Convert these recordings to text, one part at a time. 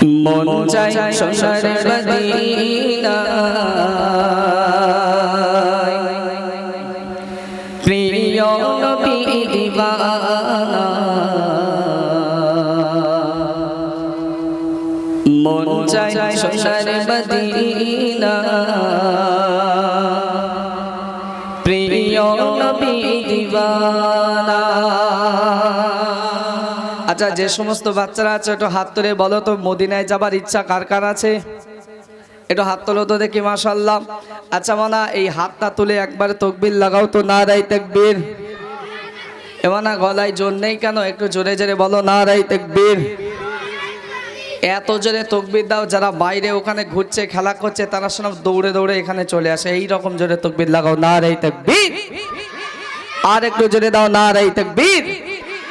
মন চাই সোনার মদিনা প্রিয় নবী দিবানা মন চাই সোনার মদিনা প্রিয় নবী দিবানা আচ্ছা যে সমস্ত বাচ্চারা আছে, একটু হাত তুলে বলো তো, মদিনায় যাবার ইচ্ছা কার কার আছে? একটু হাত তোলো তো দেখি মাশাল্লাহ আচ্ছা মানা, এই হাতটা তুলে একবার তকবির লাগাও তো না রাই তকবীর এমানা গলায় জোর নেই কেন? একটু জোরে জোরে বলো না রাই তকবীর। এত জোরে তকবির দাও, যারা বাইরে ওখানে ঘুরছে, খেলা করছে, তারা সব দৌড়ে দৌড়ে এখানে চলে আসে। এই রকম জোরে তকবির লাগাও না রাই তকবীর। আর একটু জোরে দাও না রাই তকবীর।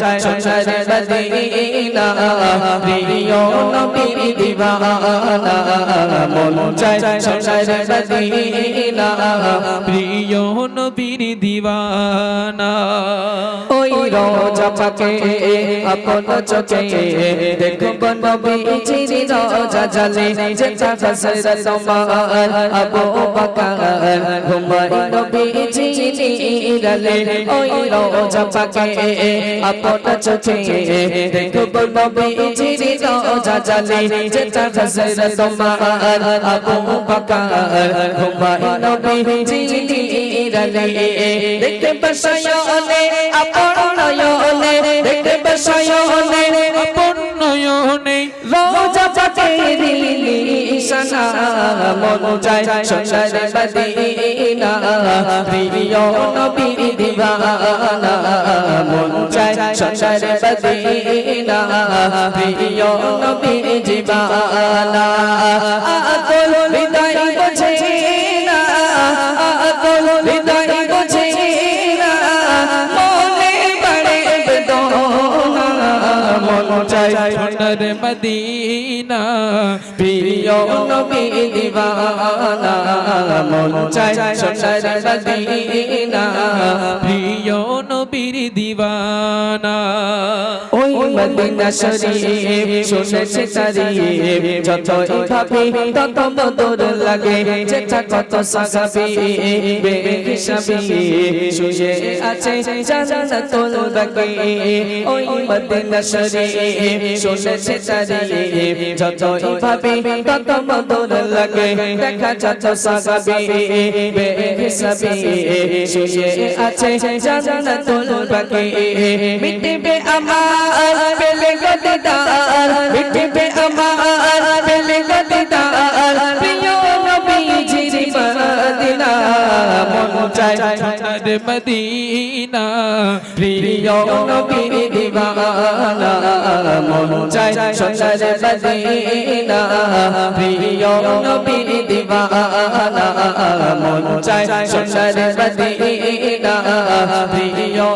চাই সোনার মদিনা প্রিয় নবী দিওয়ানা মন চাই সোনার মদিনা প্রিয় দিওয়ানা ওই রোজা পাকে আপন চোখে দেখো নবীজির রোজা জালে যেটা হসরত তোমার আবু বকর। ঘুমাই নবীজি নিরালে ওই রোজা পাকে আপন চোখে দেখো নবীজির রোজা জালে যেটা হসরত তোমার আবু বকর। ঘুমাই নবীজি নিরালে দেখতে বসায়নে আপন নয়নে দেখতে বসায়নে আপন নয়নে রোজা পাকের নিশানা মন চায় সোনার মদিনা প্রিয় নবী দিওয়ানা মন চায় সোনার মদিনা প্রিয় নবী জীবানা সোনার মদিনা। প্রিয় নবী দিওয়ানা মন চায় সোনার মদিনা। প্রিয় নবীর দিওয়ানা ওই মদিনা শরীফ শুনেছে তারিফ যতই ভাবি তত মধুর লাগে। যেটা কত সাগাবি বেহিসাবি শুয়ে আছে জান্নাতুল বাকি। ওই মদিনা শরীফ শুনেছে তারিফ যতই ভাবি তত মধুর লাগে। দেখা যত সাগাবি বেহিসাবি শুয়ে আছে জান্নাতুল বাকি মিটবে আমার পেলে গদিদার মিটবে আমার মদিনা। প্রিয় নবীর দিওয়ানা মন চায় সোনার মদিনা। প্রিয় নবীর মন চায় সোনার মদিনা। প্রিয়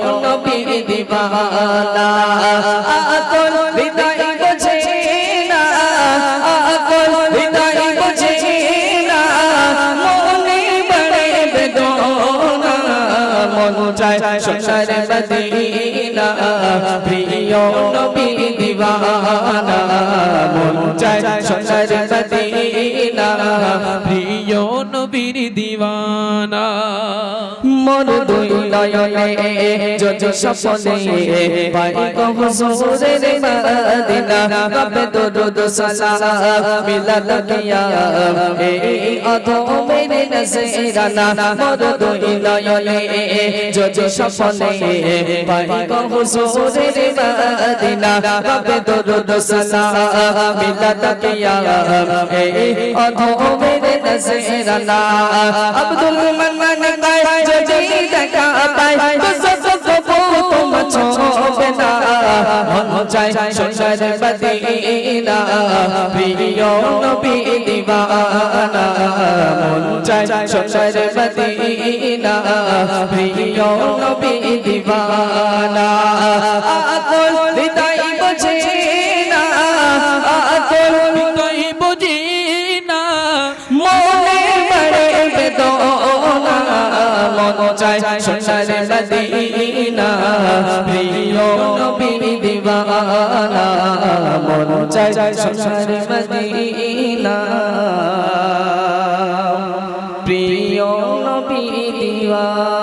চায় সোনার মদিনা প্রিয় নবী দিওয়ানা। মন চায় সোনার মদিনা প্রিয় নবীর দিওয়ানা মন দুই নয়নে যদি স্বপ্নে পাই হুজুরের মদিনা কবে দরুদ সালাম মিলাদ কিয়া এই অধমের নজরানা, মন দুই নয়নে যদি স্বপ্নে পাই হুজুরের মদিনা কবে দরুদ সালাম মিলাদ কিয়া এই অধমের নজরানা আব্দুল মান্নান গায় যদি দেখা পায় দিবানা চায় সোনার মদিনা প্রিয় নবী দিওয়ানা মন চায় সোনার মদিনা প্রিয় নবী দিওয়ানা